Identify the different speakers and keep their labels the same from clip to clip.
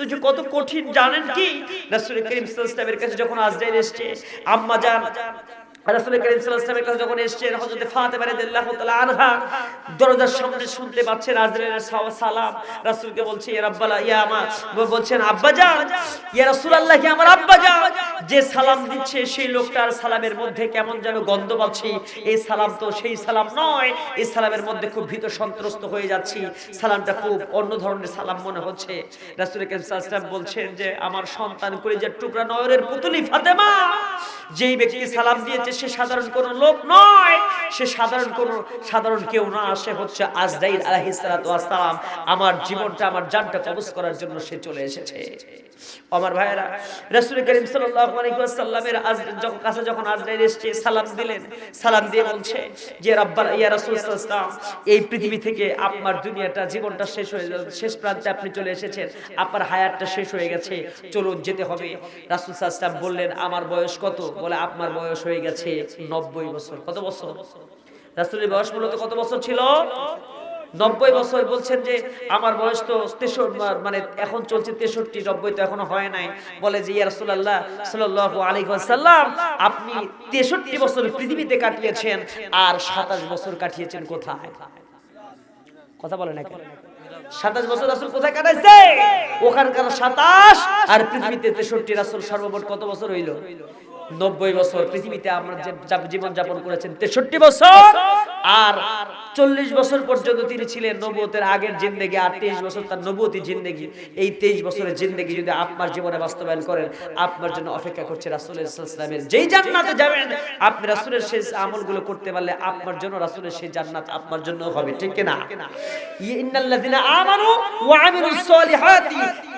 Speaker 1: মৃত্যু যে কত কঠিন জানেন কি? রাসূল করিম সাল্লাল্লাহু আলাইহি ওয়াসাল্লামের কাছে যখন আজরাইল এসেছে, আম্মা জান আমার সালামের মধ্যে কেমন যেন গন্ধ পাচ্ছি। এই সালাম তো সেই সালাম নয়, এই সালামের মধ্যে খুব ভীত সন্ত্রস্ত হয়ে যাচ্ছি। সালামটা খুব অন্য ধরনের সালাম মনে হচ্ছে। রাসূল করিম বলছেন যে, আমার সন্তান কলিজার টুকরা নয়নের পুতুলি ফাতেমা। যেই ব্যক্তি সালাম দিয়েছে সে সাধারণ কোন লোক নয়, সে সাধারণ কোন সাধারণ কেউ না, সে হচ্ছে আজরাইল আলাইহিস সালাতু ওয়াস সালাম। আমার জীবনটা, আমার জানটা কবজ করার জন্য সে চলে এসেছে। আমার ভাইয়েরা, রাসূল করিম যখন কাছে যখন আজরাইল এসেছে, সালাম দিলেন। সালাম দিয়ে বলছে যে, রাব্বাল, ইয়া রাসূল ওয়াসাল্লাম, এই পৃথিবী থেকে আপনার দুনিয়াটা, জীবনটা শেষ হয়ে শেষ প্রান্তে আপনি চলে এসেছেন। আপনার হায়াতটা শেষ হয়ে গেছে। চলুন যেতে হবে। রাসূল ওয়াসাল্লাম বললেন, আমার বয়স কত? বলে, আপনার বয়স হয়ে গেছে 90 বছর। কত বছর? রাসূলের বয়স মূলত কত বছর ছিল? নব্বই বছর বলছেন যে, আমার বয়স তো মানে এখন চলছে তেষট্টি, নব্বই তো এখনও হয় নাই। বলে যে, ইয়া রাসূলুল্লাহ সাল্লাল্লাহু আপনি তেষট্টি বছর পৃথিবীতে কাটিয়েছেন আর সাতাশ বছর কাটিয়েছেন কোথায়? কথা বলে না সাতাশ বছর রাসূল কোথায় কাটাইছে? ওখানকার সাতাশ আর পৃথিবীতে তেষট্টি রাসূল সর্বমোট কত বছর হইল? নব্বই বছর পৃথিবীতে আমরা জীবন যাপন করেছেন তেষট্টি বছর, আর চল্লিশ বছর পর্যন্ত তিনি ছিলেন নবুয়তের আগের জিন্দেগি, আর তেইশ বছর তার নবুয়তি জিন্দেগি। এই তেইশ বছরের জিন্দেগি যদি আপনার জীবনে বাস্তবায়ন করেন, আপনার জন্য অপেক্ষা করছে রাসুলের যেই জান্নাতে যাবেন, আপনি রাসুলের শেষ আমলগুলো করতে পারলে আপনার জন্য রাসুলের সেই জান্নাত আপনার জন্য হবে, ঠিক না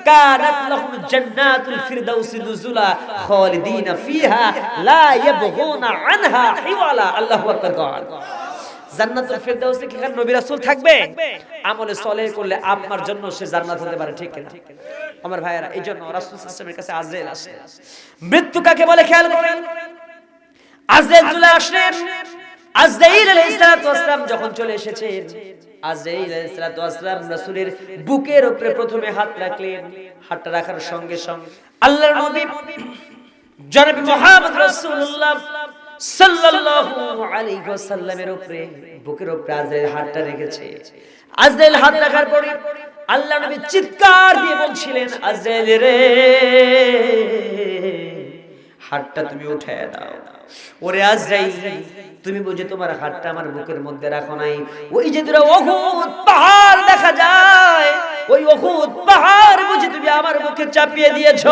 Speaker 1: কানাত লাহুম জান্নাতুল ফিরদাউসি নুজুলা খালিদিনা ফিহা লা ইয়াবগুনা আনহা হিওয়ালা। আল্লাহু আকবার কর জান্নাতুল ফিরদাউসে কি খান নবী রাসূল থাকবে? আমলে সলেহ করলে আপনার জন্য সে জান্নাত হতে পারে, ঠিক না আমার ভাইয়েরা, এই জন্য রাসূল সাল্লাল্লাহু কাছে আজরাইল আসে মৃত্যু কাকে বলে খেয়াল করেন? আজরাইল চলে আসলেন। আজরাইল আলাইহিস ওয়াসসালাম যখন চলে এসেছেন আজরাইল আলাইহিস সালাতু ওয়াসসালাম রাসূলের বুকের উপরে প্রথমে হাত রাখলেন, হাতটা রাখার সঙ্গে সঙ্গে আল্লাহর নবী জনাব মুহাম্মদ রাসূলুল্লাহ সাল্লাল্লাহু আলাইহি ওয়াসাল্লামের উপরে, বুকের উপরে আজরাইল হাতটা রেখেছে। আজরাইল হাত রাখার পরে আল্লাহ নবী চিৎকার দিয়ে বলছিলেন আজরাইল রে, হাতটা তুমি উঠায় দাও। ওরে আজরাইল, তুমি বুঝে তোমার হাতটা আমার বুকের মধ্যে রাখো নাই। ওই যে তোরা অহুদ পাহাড় দেখা যায়, ওই অহুদ পাহাড় বুঝে তুমি আমার বুকে চাপিয়ে দিয়েছ।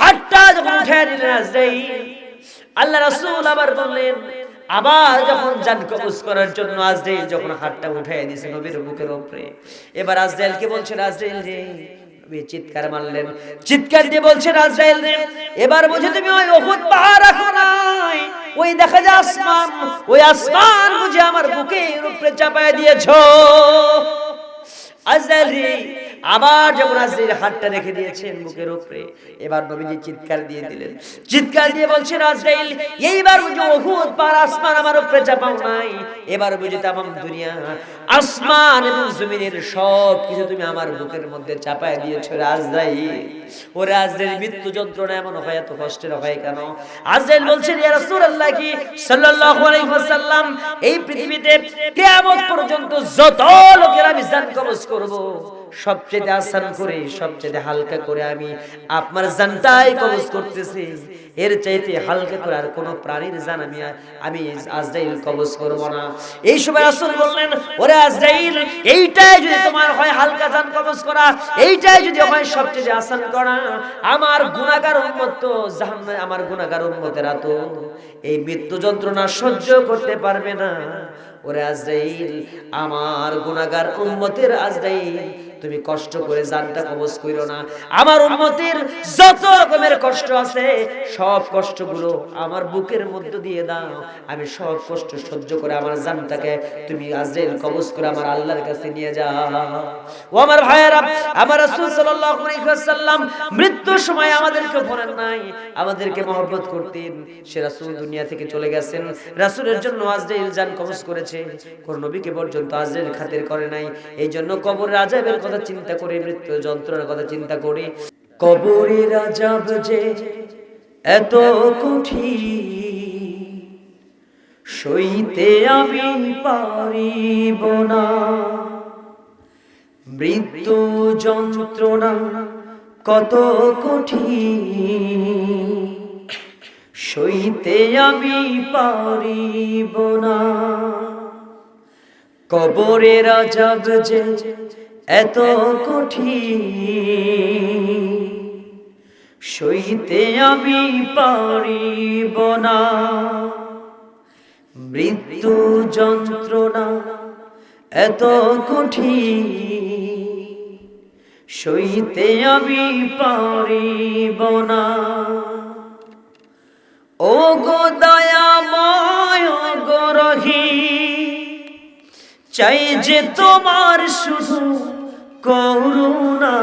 Speaker 1: হাতটা যখন উঠায় দিলেন আজরাইল, আল্লাহ রাসূল আবার বললেন, আবার যখন জান কবজ করার জন্য আজরাইল যখন হাতটা উঠায় দিয়েছে নবীর বুকের উপরে, এবার আজরাইলকে বলছে আজরাইল রে চিৎকার মারলেন। চিৎকার দিয়ে বলছেন আজরাইল রে, এবার বুঝে তুমি ওই ওষুধ পাহাড় রাখো নাই। ওই দেখা যায় আসমান, ওই আসমান বুঝে আমার বুকের উপরে চাপায় দিয়েছ। আজরাইল আবার আজরাইল হাতটা রেখে দিয়েছেন বুকের উপরে, এবার নবীজি চিৎকার দিয়ে দিলেন। চিৎকার দিয়ে বলছেন, আজরাইল, এইবার বুঝে, উহুদ পার আসমান আমার উপরে চাপাও নাই। এবার বুঝে তামাম দুনিয়া, আসমান এবং জমিনের সব কিছু তুমি আমার বুকের মধ্যে চাপায় দিয়েছ আজরাইল। ও আজরাইল, মৃত্যু যন্ত্রণা এমন হয়, এত কষ্টের হয় কেন? আজরাইল বলছেন, ইয়া রাসূলুল্লাহ কি, সাল্লাল্লাহু আলাইহি ওয়াসাল্লাম, এই পৃথিবীতে কিয়ামত পর্যন্ত যত লোকের আমি জান কবজ করব সবচেয়ে আসান করে সবচেয়ে হালকা করে আমি আপনার জানটাই কবজ করতেছি। এর চাইতে হালকা করে আর কোনো প্রাণীর জান আমি আমি আজরাইল কবজ করব না। এই সময় রাসূল বললেন ওরে আজরাইল এইটাই যদি তোমার হয় হালকা জান কবজ করা এইটাই যদি হয় সবচেয়ে আসান করা আমার গুনাহগার উম্মত তো জাহান্নামে আমার গুনাহগার উম্মতেরা তো এই মৃত্যু যন্ত্রণা সহ্য করতে পারবে না। ওরে আজরাইল আমার গুনাহগার উম্মতের আজরাইল তুমি কষ্ট করে জানটা কবজ কইরো না। আমার উম্মতের যত রকমের কষ্ট আছে, সব কষ্টগুলো আমার বুকের মধ্য দিয়ে দাও। আমি সব কষ্ট সহ্য করে আমার জানটাকে তুমি আজরাইল কবজ করে আমার আল্লাহর কাছে নিয়ে যাও। ও আমার ভাইয়েরা, আমার রাসূল সাল্লাল্লাহু আলাইহি ওয়াসাল্লাম মৃত্যুর সময় আমাদেরকে ভোলেন নাই, আমাদেরকে মহব্বত করতেন। সে রাসূল দুনিয়া থেকে চলে গেছেন। রাসূলের জন্য আজরাইল জান কবজ করেছে। কোন নবীকে পর্যন্ত আজরাইল খাতির করে নাই। এই জন্য কবরের আযাবের কথা কথা চিন্তা করি, মৃত্যু যন্ত্রণার কথা চিন্তা করি। কবরের আজাব যে এত কঠিন, সইতে আমি পারিব না। মৃত্যু যন্ত্রণা কত কঠিন, সইতে আমি পারিব না। কবরের আজাব যে এত কঠিন। সইতে আমি পারিব না। মৃত্যু যন্ত্রণা এত কঠিন। সইতে আমি পারিব না। ও গো দয়াময় চাই যে তোমার শুধু করুণা।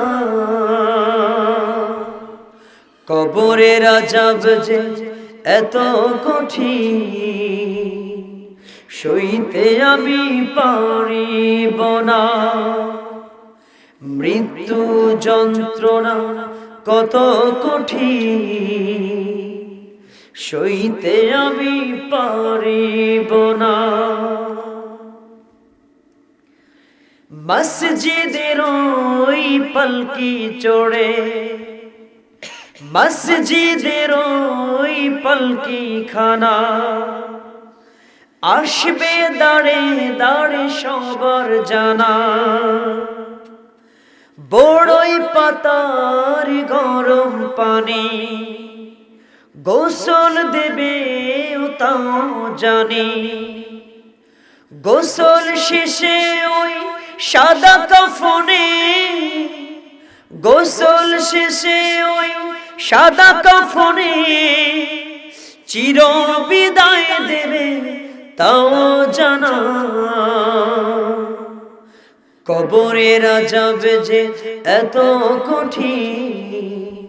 Speaker 1: কবরের আজাব যে এত কঠিন, সইতে আমি পারিব না। মৃত্যু যন্ত্রণা কত কঠিন, সইতে আমি পারিব না। মসজিদের ওই পলকি চড়ে। মসজিদের ওই পলকি খানা। আসবে দাঁড়ে দাঁড়ে সবার জানা। বড়ই পাতার গরম পানি, গোসল দেবে তাও জানি। গোসল শেষে ওই সাদা কাফনে গোসল শেষে ওই সাদা কাফনে চির বিদায় দেবে তাও জানা। কবরের যাবে যে এত কঠিন,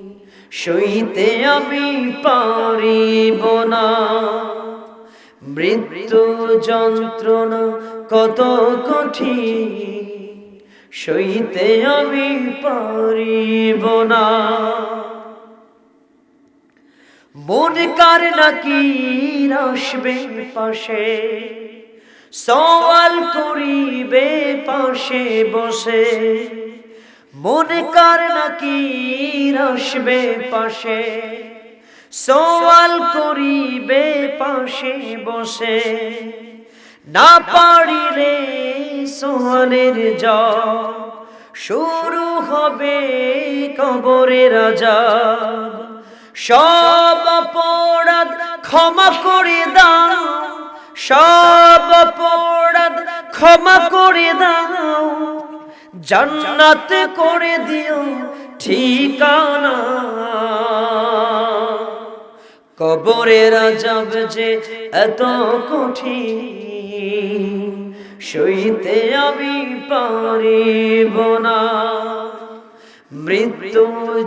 Speaker 1: সইতে আমি পারিব না। মৃত্যু যন্ত্রণা কত কঠিন, সইতে আমি পারিব না। মন কার নাকি আসবে পাশে, সওয়াল করিবে পাশে বসে। মনে কার নাকি আসবে পাশে সওয়াল করিবে পাশে বসে। না পারিলে সোয়ালের জব শুরু হবে কবরের আজাব। সব অপরাধ ক্ষমা করে দাও। সব অপরাধ ক্ষমা করে দাও। জান্নাত করে দিও ঠিকানা। কবরের আজাব যে এত কঠিন, সইতে আমি পারিব না। মৃত্যু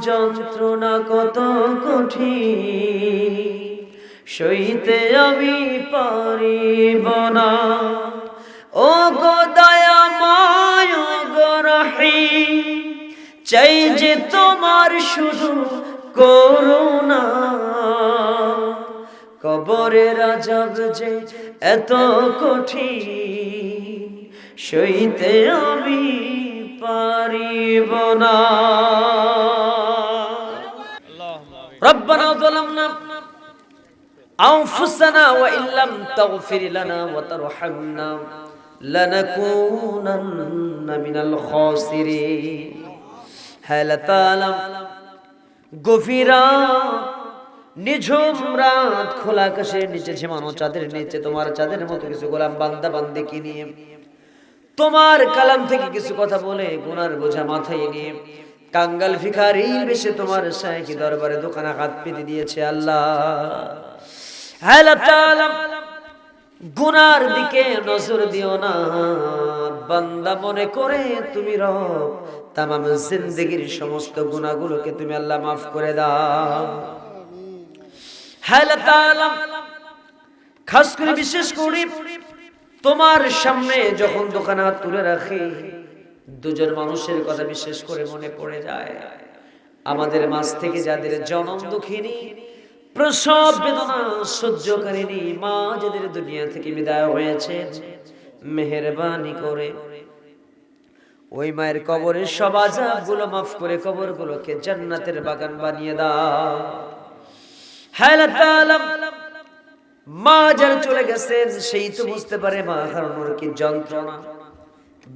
Speaker 1: যন্ত্রণা কত কঠিন, সইতে আমি পারিব না। ও গো দয়াময় ও চাই যে তোমার শুধু করুণা কবরের আজাব যে এত কঠিন সইতে আমি পারিব না ربنا ظلمنا أنفسنا وإن لم تغفر لنا وترحمنا لنكونن من الخاسرين هل تعلم গভীরা, নিঝুম রাত খোলা আকাশের নিচে ঝিমানো চাঁদের নিচে তোমার চাঁদের মতো কিছু গোলাম বান্দা বান্দিকে নিয়ে। তোমার কালাম থেকে কিছু কথা বলে গুনার বোঝা মাথায় নিয়ে। কাঙ্গাল ভিখারি বেশে তোমার সাইকি দরবারে দোকানে হাত পেতে দিয়েছে আল্লাহ। গুনার দিকে নজর দিও না। বান্দা মনে করে তুমি রব, তামাম জিন্দগির সমস্ত গুনাহগুলোকে তুমি আল্লাহ মাফ করে দাও। খাস করে বিশেষ করে তোমার সামনে যখন দোকানে হাত তুলে রাখি, দুজন মানুষের কথা বিশেষ করে মনে পড়ে যায়। আমাদের মাছ থেকে যাদের জনম দুঃখিনী, প্রসব বেদনা সহ্য সহ্যকারিনী মা যাদের দুনিয়া থেকে বিদায় হয়েছে মেহরবানি করে। ওই মায়ের কবরের সব আজাবগুলো মাফ করে কবর গুলোকে জান্নাতের বাগান বানিয়ে দাও। মা যারা চলে গেছেন, সেই তো বুঝতে পারে মা হারানোর কি যন্ত্রণা।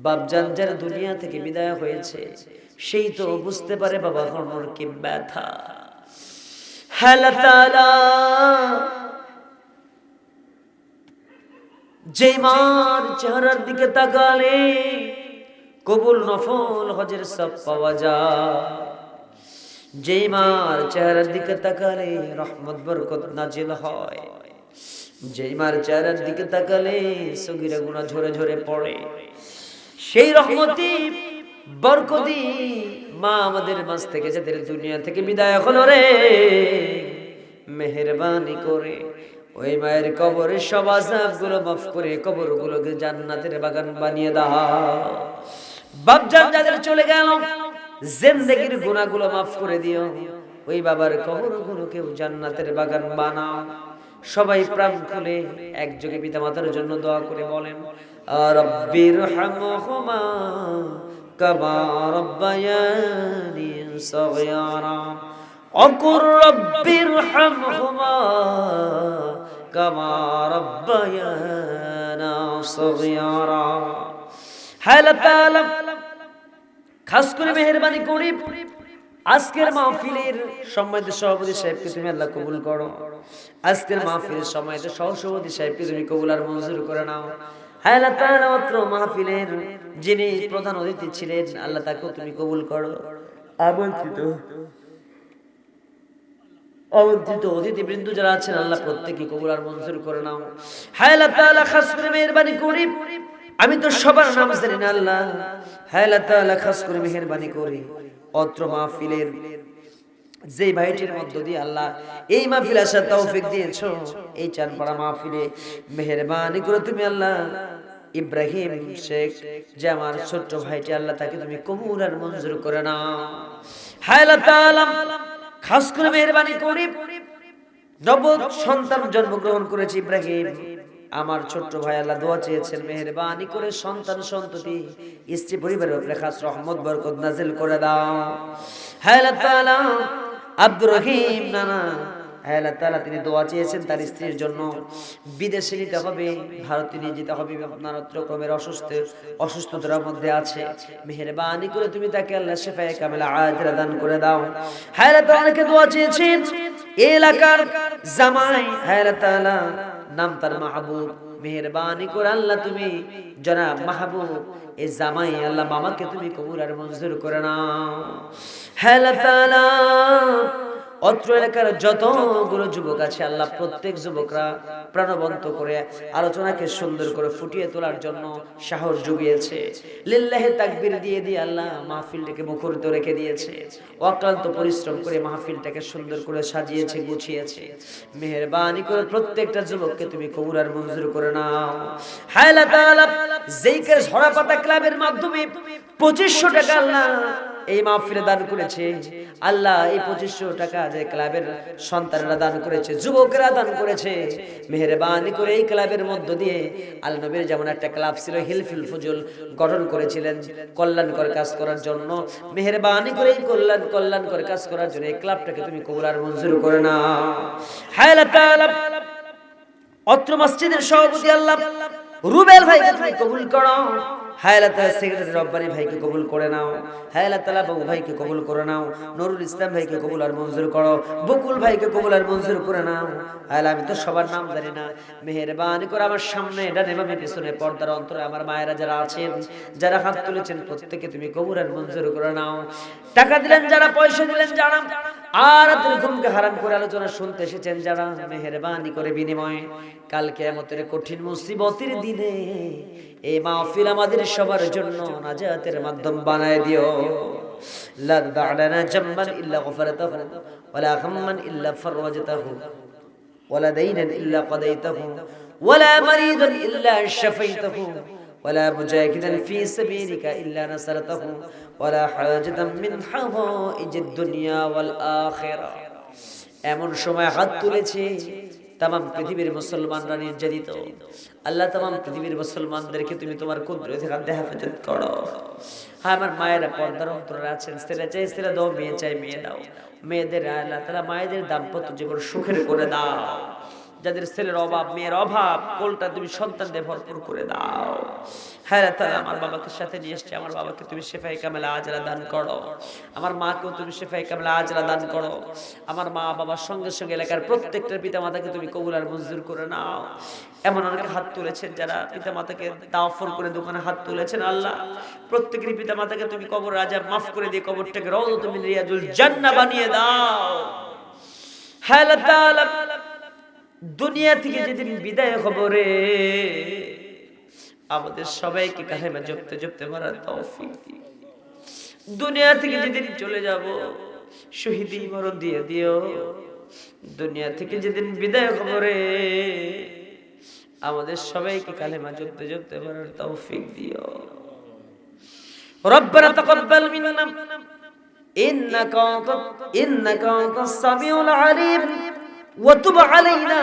Speaker 1: বাপজান যারা দুনিয়া থেকে বিদায় হয়েছে, সেই তো বুঝতে পারে বাবা হারানোর কি ব্যথা। হ্যাঁ আল্লাহ তাআলা, যে মার চেহারার দিকে তাকালে কবুল নফল হজের সব পাওয়া যায়। যে মার চেহারার দিকে তাকালে রহমত বরকত নাজিল হয়। যে মার চেহারার দিকে তাকালে সগিরা গুণা ঝরে ঝরে পড়ে। সেই রহমতি বরকতি মা আমাদের মাঝ থেকে যাদের দুনিয়া থেকে বিদায় হলো রে, মেহরবানি করে। ওই মায়ের কবরের সব আজাবগুলো মাফ করে কবর গুলোকে জান্নাতের বাগান বানিয়ে দাও। যাদের চলে গেল, জিন্দেগির গুনাহগুলো মাফ করে দিও। ওই বাবার কবর গুলোকেও জান্নাতের বাগান বানাও। সবাই প্রাণ খুলে একযোগে পিতা মাতার জন্য দোয়া করে বলেন রব্বির হামহুমা কামা অকুর রব্বির হামহুমা রব্বায়ানা সগীরা হায় আল্লাহ তাআলা করে মেহরবানি করি, আজকের মাহফিলের সম্মানিত সভাপতি সাহেবকে তুমি আল্লাহ কবুল করো। আজকের মাহফিলের সম্মানিত সহসভাপতি সাহেবকে তুমি কবুল আর মঞ্জুর করে নাও। আল্লাহ মাত্র মাহফিলের যিনি প্রধান অতিথি ছিলেন, আল্লাহ তাকেও তুমি কবুল করো। আমন্ত্রিত। আমন্ত্রিত অতিথিবৃন্দ যারা আছেন, আল্লাহ প্রত্যেকে কবুল আর মঞ্জুর করে নাও। হায় করে। আমি তো সবার নাম জানি না আল্লাহ। হায় তাআলা খাস করে মেহেরবানি করে। অত্র মাহফিলের যে ভাইটির মধ্য দিয়ে আল্লাহ এই মাহফিল আসার তৌফিক দিয়েছ, এই চানপাড়া মাহফিলে মেহেরবানি করে তুমি আল্লাহ। ইব্রাহিম শেখ, যে আমার ছোট্ট ভাইটি, আল্লাহ তাকে তুমি কবুল আর মঞ্জুর করে নাও। হায় তাআলা খাস করে মেহরবানি করি নব সন্তান জন্মগ্রহণ করেছে ইব্রাহিম। আমার ছোট্ট ভাই আল্লাহ দোয়া চেয়েছেন, মেহরবানি করে সন্তান সন্ততি, স্ত্রী পরিবারের উপরে খাস রহমত, বরকত নাজিল করে দাও। হ্যাঁ আব্দুর রহিম নানা আল্লাহ তাআলা তিনি দোয়া চেয়েছেন তার স্ত্রীর জন্য। বিদেশে নিতে হবে, ভারতে নিয়ে যেতে হবে নানা রকমের অসুস্থ অসুস্থতার মধ্যে আছে। মেহেরবানি করে তুমি তাকে আল্লাহ শেফায়ে কামেলা আজরা দান করে দাও। হ্যাঁ অনেকে দোয়া চেয়েছেন এলাকার জামাই হ্যাঁ তাআলা নাম তার মাহবুব। মেহরবানি করে আল্লাহ তুমি, জনাব মাহবুব এই জামাই আল্লাহ মামাকে তুমি কবুল আর মঞ্জুর করে নাও। হ্যাঁ তাআলা অত্র এলাকার যতগুলো যুবক আছে, আল্লাহ প্রত্যেক যুবকরা প্রাণবন্ত করে আলোচনাকে সুন্দর করে ফুটিয়ে তোলার জন্য সাহস জুগিয়েছে। লিল্লাহে তাকবীর দিয়ে দিয়ে আল্লাহ মাহফিলটাকে মুখরিত রেখে দিয়েছে। অক্লান্ত পরিশ্রম করে মাহফিলটাকে সুন্দর করে সাজিয়েছে, গুছিয়েছে। মেহেরবানি করে প্রত্যেকটা যুবককে তুমি কবুল আর মঞ্জুর করে নাও। হায়লা তাআলা, যেই কে ঝরা পাতা ক্লাবের মাধ্যমে পঁচিশশো টাকা আল্লাহ এই মাহফিলে দান করেছে। আল্লাহ এই পঁচিশশো টাকা যে ক্লাবের সন্তানরা দান করেছে, যুবকেরা দান করেছে। মেহরবানি করে এই ক্লাবের মধ্য দিয়ে আল নবীর যেমন একটা ক্লাব ছিল, হিলফিল ফুজুল গঠন করেছিলেন, কল্যাণকর কাজ করার জন্য। মেহরবানি করে এই কল্যাণ, কল্যাণকর কাজ করার জন্য এই ক্লাবটাকে তুমি কবুল আর মঞ্জুর করে না অত্র মসজিদের সভাপতি আল্লাহ রুবেল ভাইকে তুমি কবুল করো রব্বানি ভাইকে কবুল করে নাও ভাইকে কবুল করে নাও ইসলাম ভাইকে কবুল আর মঞ্জুর করো, বকুল ভাইকে কবুল আর মঞ্জুর করে নাও। আমি তো সবার নাম জানি না। করে আমার সামনে বামে পিছনে পর্দার অন্তরে আমার মায়েরা যারা আছেন, যারা হাত তুলেছেন, প্রত্যেকে তুমি কবুল আর মঞ্জুর করে নাও। টাকা দিলেন যারা, পয়সা দিলেন যারা, আর ঘুমকে হারাম করে আলোচনা শুনতে এসেছেন যারা, মেহেরবানি করে বিনিময়ে। কাল কেয়ামতের কঠিন মুসিবতের দিনে এই মাহফিল আমাদের সবার জন্য নাজাতের মাধ্যম বানায় দিও لا تدع لنا جنبا إلا غفرته ولا غما إلا فرجته ولا دينا إلا قضيته ولا مريضا إلا شفيته ولا مجاهدا في سبيلك إلا نصرته ولا حاجة من حوائج الدنيا والآخرة এমন সময় হাত তুলেছে তাম পৃথিবীর মুসলমানরা নির্যাতিত। আল্লাহ তাম পৃথিবীর মুসলমানদেরকে তুমি তোমার কুদরতি হাতে হেফাজত করো। হ্যাঁ আমার মায়েরা পর্দার অন্তরে আছেন ছেলে চাই ছেলে দাও, মেয়ে চাই মেয়ে দাও। মেয়েদের আল্লাহ তারা মায়েদের দাম্পত্য জীবন সুখের করে দাও। যাদের ছেলের অভাব, মেয়ের অভাব কোলটা তুমি সন্তানদের ভরপুর করে দাও? হ্যাঁ তাহলে আমার বাবাকে সাথে নিয়ে এসছে, আমার বাবাকে তুমি শেফাই কামেলা আজরা দান করো। আমার মাকেও তুমি শেফাই কামেলা আজরা দান করো। আমার মা বাবার সঙ্গে সঙ্গে এলাকার প্রত্যেকটা পিতা মাতাকে তুমি কবুল আর মঞ্জুর করে নাও। এমন অনেকে হাত তুলেছেন যারা পিতা মাতাকে দাফর করে দোকানে হাত তুলেছেন আল্লাহ। প্রত্যেকের পিতা মাতাকে তুমি কবর রাজা মাফ করে দিয়ে কবরটাকে রওজ তুমি রিয়াজুল জান্নাহ বানিয়ে দাও। হ্যাঁ তাআলা দুনিয়া থেকে যেদিন বিদায় খবরে আমাদের সবাইকে কাহেমা জপতে জপতে মারার তৌফিক দিও। দুনিয়া থেকে যেদিন চলে যাব শহীদি মরণ দিয়ে দিও দুনিয়া থেকে যেদিন বিদায় খবরে আমাদের সবাইকে কালেমা জপতে জপতে মারার তৌফিক দিও ربنا تقبل منا إنك أنت إنك أنت السميع العليم وتب علينا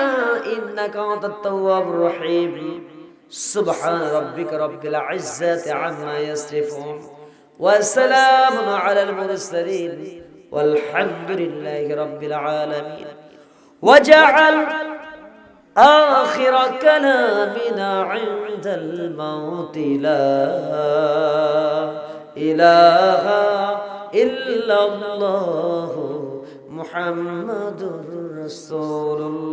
Speaker 1: إنك أنت التواب الرحيم. سبحان ربك رب العزة عما يصفون وسلام على المرسلين والحمد لله رب العالمين. وجعل آخر كلامنا عند الموت لا إله إلا الله محمد রসুল্লাহ